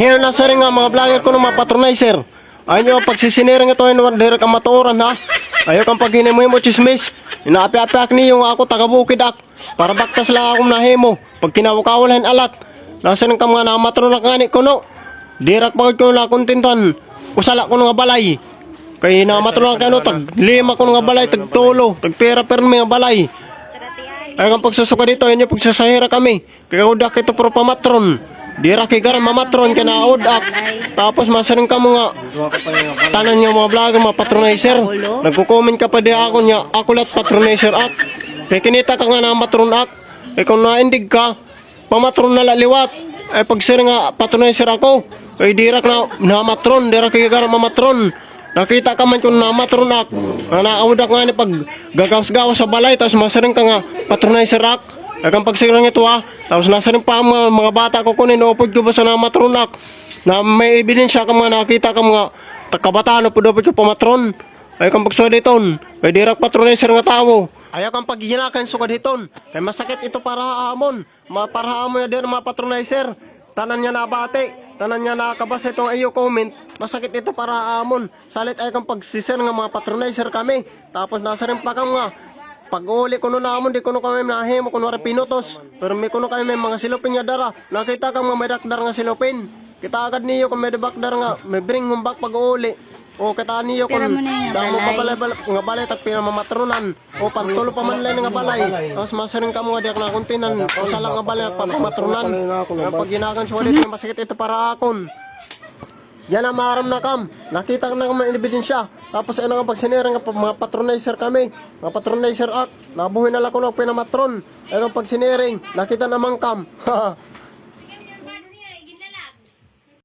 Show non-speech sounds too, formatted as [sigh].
Here na sa rin nga mga vlogger ko ng mga patronizer. Ayaw nyo pagsisiniring ito yung direct ang maturan ha. Ayaw kang paghinimo mo chismis. Inaapi-apiak niyo ako taga-bukid. Para baktas lang akong nahimo. Pag kinawakawalan alat. Nasa rin ka mga namatron na kani ko no. Dirak pagod ko na kontintan. Usala ko nga balay. Kay namatron na kano tag lima ko nga balay tag tulo. Tag pera pero mga balay. Ay ang pagsusuka dito, yun yung pagsasahira kami. Kaya udak ito pro pamatron. Dira kay garan mamatron ka na udak. Tapos masaring ka mga tanan niya mga vlogger, mga patronizer. Nagko-comment ka pa di ako niya, ako lat patronizer ak. Kaya kinita ka nga na matron ak. Eh kung naindig ka, pamatron na laliwat. Ay pag sir nga patronizer ako, ay dira ka na namatron, dira kay garan mamatron. Nakita ka man kung namatron ak. Na naaudak nga ni pag gagawas-gawas sa balay, tapos masaring ka nga patronizer ak. Ay kang pagsirang ito ha. Tapos nasa rin pa mga, mga bata ko kunin, upod ko ba sa namatron ak. Na may ebidensya ka mga nakita ka mga kabataan, upod upod ko pamatron. Ay kang pagsuwa diton. Ay dirak patronizer nga tao. Ayaw kang paghihinakan sukad hiton. Kay masakit ito para amon. Ma para amon na dir mga patronizer. Tanan niya nabate. Tanan niya nakabasa itong iyo comment. Masakit ito para amon. Salit ay kang pagsisir nga mga patronizer kami. Tapos nasa rin pa kang nga. Pag uli kuno namon di kuno kami nahimo kuno ra pinutos. Pero may kuno kami may mga silupin nga dara. Nakita kang mga may dakdar nga silupin. Kita agad niyo kung may dakdar nga may bring humbak pag uli. O kita niyo kung mo damo pa balay. nga balay tak pina mamatronan. O pantulo pa man lang nga balay. Tapos masaring ka mga diak na kuntinan. O salang nga balay pa mamatronan. Nga pag ginagan walit masakit ito para akon. Yan ang maram na kam. Nakita na kami ebidensya. Tapos ano nga pag sinira nga pa- mga patronizer kami. Mga patronizer act. Nabuhin na lang ko ng pinamatron. Ano pag siniring. Nakita naman kam. [laughs]